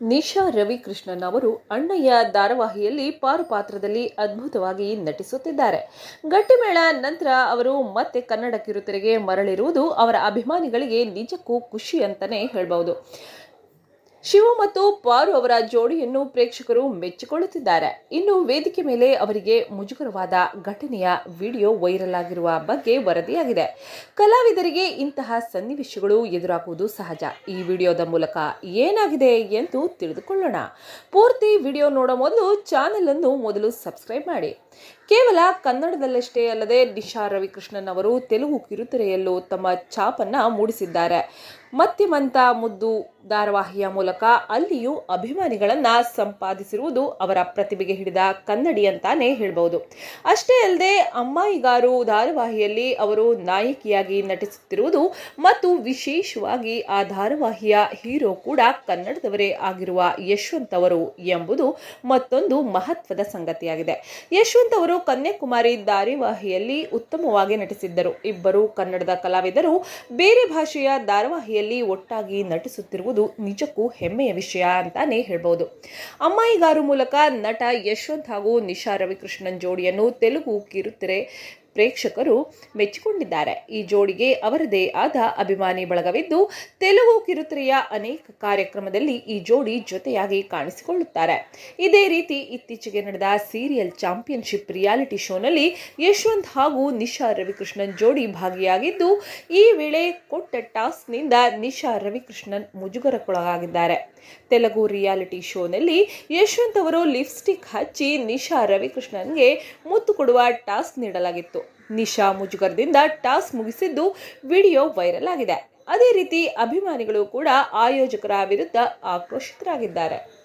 ನಿಶಾ ರವಿಕೃಷ್ಣನ್ ಅವರು ಅಣ್ಣಯ್ಯ ಧಾರಾವಾಹಿಯಲ್ಲಿ ಪಾರು ಪಾತ್ರದಲ್ಲಿ ಅದ್ಭುತವಾಗಿ ನಟಿಸುತ್ತಿದ್ದಾರೆ. ಗಟ್ಟಿಮೇಳ ನಂತರ ಅವರು ಮತ್ತೆ ಕನ್ನಡ ಕಿರುತೆರೆಗೆ ಮರಳಿರುವುದು ಅವರ ಅಭಿಮಾನಿಗಳಿಗೆ ನಿಜಕ್ಕೂ ಖುಷಿ ಅಂತಲೇ ಹೇಳ್ಬಹುದು. ಶಿವ ಮತ್ತು ಪಾರು ಅವರ ಜೋಡಿಯನ್ನು ಪ್ರೇಕ್ಷಕರು ಮೆಚ್ಚಿಕೊಳ್ಳುತ್ತಿದ್ದಾರೆ. ಇನ್ನು ವೇದಿಕೆ ಮೇಲೆ ಅವರಿಗೆ ಮುಜುಗರವಾದ ಘಟನೆಯ ವಿಡಿಯೋ ವೈರಲ್ ಆಗಿರುವ ಬಗ್ಗೆ ವರದಿಯಾಗಿದೆ. ಕಲಾವಿದರಿಗೆ ಇಂತಹ ಸನ್ನಿವೇಶಗಳು ಎದುರಾಗುವುದು ಸಹಜ. ಈ ವಿಡಿಯೋದ ಮೂಲಕ ಏನಾಗಿದೆ ಎಂದು ತಿಳಿದುಕೊಳ್ಳೋಣ. ಪೂರ್ತಿ ವಿಡಿಯೋ ನೋಡೋ ಮೊದಲು ಚಾನೆಲ್ ಅನ್ನು ಮೊದಲು ಸಬ್ಸ್ಕ್ರೈಬ್ ಮಾಡಿ. ಕೇವಲ ಕನ್ನಡದಲ್ಲಷ್ಟೇ ಅಲ್ಲದೆ ನಿಶಾ ರವಿಕೃಷ್ಣನ್ ಅವರು ತೆಲುಗು ಕಿರುತೆರೆಯಲ್ಲೂ ತಮ್ಮ ಛಾಪನ್ನ ಮೂಡಿಸಿದ್ದಾರೆ. ಮತ್ಯಮಂತ ಮುದ್ದು ಧಾರಾವಾಹಿಯ ಮೂಲಕ ಅಲ್ಲಿಯೂ ಅಭಿಮಾನಿಗಳನ್ನು ಸಂಪಾದಿಸಿರುವುದು ಅವರ ಪ್ರತಿಭೆಗೆ ಹಿಡಿದ ಕನ್ನಡಿ ಅಂತಾನೆ ಹೇಳ್ಬಹುದು. ಅಷ್ಟೇ ಅಲ್ಲದೆ ಅಮ್ಮಾಯಿಗಾರು ಧಾರಾವಾಹಿಯಲ್ಲಿ ಅವರು ನಾಯಕಿಯಾಗಿ ನಟಿಸುತ್ತಿರುವುದು ಮತ್ತು ವಿಶೇಷವಾಗಿ ಆ ಧಾರಾವಾಹಿಯ ಹೀರೋ ಕೂಡ ಕನ್ನಡದವರೇ ಆಗಿರುವ ಯಶವಂತ್ ಅವರು ಎಂಬುದು ಮತ್ತೊಂದು ಮಹತ್ವದ ಸಂಗತಿಯಾಗಿದೆ. ಯಶವಂತ್ ಅವರು ಕನ್ಯಾಕುಮಾರಿ ಧಾರಾವಾಹಿಯಲ್ಲಿ ಉತ್ತಮವಾಗಿ ನಟಿಸಿದ್ದರು. ಇಬ್ಬರು ಕನ್ನಡದ ಕಲಾವಿದರು ಬೇರೆ ಭಾಷೆಯ ಧಾರಾವಾಹಿಯಲ್ಲಿ ಒಟ್ಟಾಗಿ ನಟಿಸುತ್ತಿರುವುದು ನಿಜಕ್ಕೂ ಹೆಮ್ಮೆಯ ವಿಷಯ ಅಂತಾನೆ ಹೇಳ್ಬೋದು. ಅಮ್ಮಾಯಿಗಾರು ಮೂಲಕ ನಟ ಯಶವಂತ್ ಹಾಗೂ ನಿಶಾ ರವಿಕೃಷ್ಣನ್ ಜೋಡಿಯನ್ನು ತೆಲುಗು ಕಿರುತೆರೆ ಪ್ರೇಕ್ಷಕರು ಮೆಚ್ಚಿಕೊಂಡಿದ್ದಾರೆ. ಈ ಜೋಡಿಗೆ ಅವರದೇ ಆದ ಅಭಿಮಾನಿ ಬಳಗವಿದ್ದು ತೆಲುಗು ಕಿರುತೆರೆಯ ಅನೇಕ ಕಾರ್ಯಕ್ರಮದಲ್ಲಿ ಈ ಜೋಡಿ ಜೊತೆಯಾಗಿ ಕಾಣಿಸಿಕೊಳ್ಳುತ್ತಾರೆ. ಇದೇ ರೀತಿ ಇತ್ತೀಚೆಗೆ ನಡೆದ ಸೀರಿಯಲ್ ಚಾಂಪಿಯನ್ಶಿಪ್ ರಿಯಾಲಿಟಿ ಶೋನಲ್ಲಿ ಯಶವಂತ್ ಹಾಗೂ ನಿಶಾ ರವಿಕೃಷ್ಣನ್ ಜೋಡಿ ಭಾಗಿಯಾಗಿದ್ದು, ಈ ವೇಳೆ ಕೊಟ್ಟ ಟಾಸ್ಕ್ನಿಂದ ನಿಶಾ ರವಿಕೃಷ್ಣನ್ ಮುಜುಗರಕ್ಕೊಳಗಾಗಿದ್ದಾರೆ. ತೆಲುಗು ರಿಯಾಲಿಟಿ ಶೋನಲ್ಲಿ ಯಶವಂತ್ ಅವರು ಲಿಪ್ಸ್ಟಿಕ್ ಹಚ್ಚಿ ನಿಶಾ ರವಿಕೃಷ್ಣನ್ಗೆ ಮುತ್ತು ಕೊಡುವ ಟಾಸ್ಕ್ ನೀಡಲಾಗಿತ್ತು. ನಿಶಾ ಮುಜುಗರದಿಂದ ಟಾಸ್ಕ್ ಮುಗಿಸಿದ್ದು ವಿಡಿಯೋ ವೈರಲ್ ಆಗಿದೆ. ಅದೇ ರೀತಿ ಅಭಿಮಾನಿಗಳು ಕೂಡ ಆಯೋಜಕರ ವಿರುದ್ಧ ಆಕ್ರೋಶಿತರಾಗಿದ್ದಾರೆ.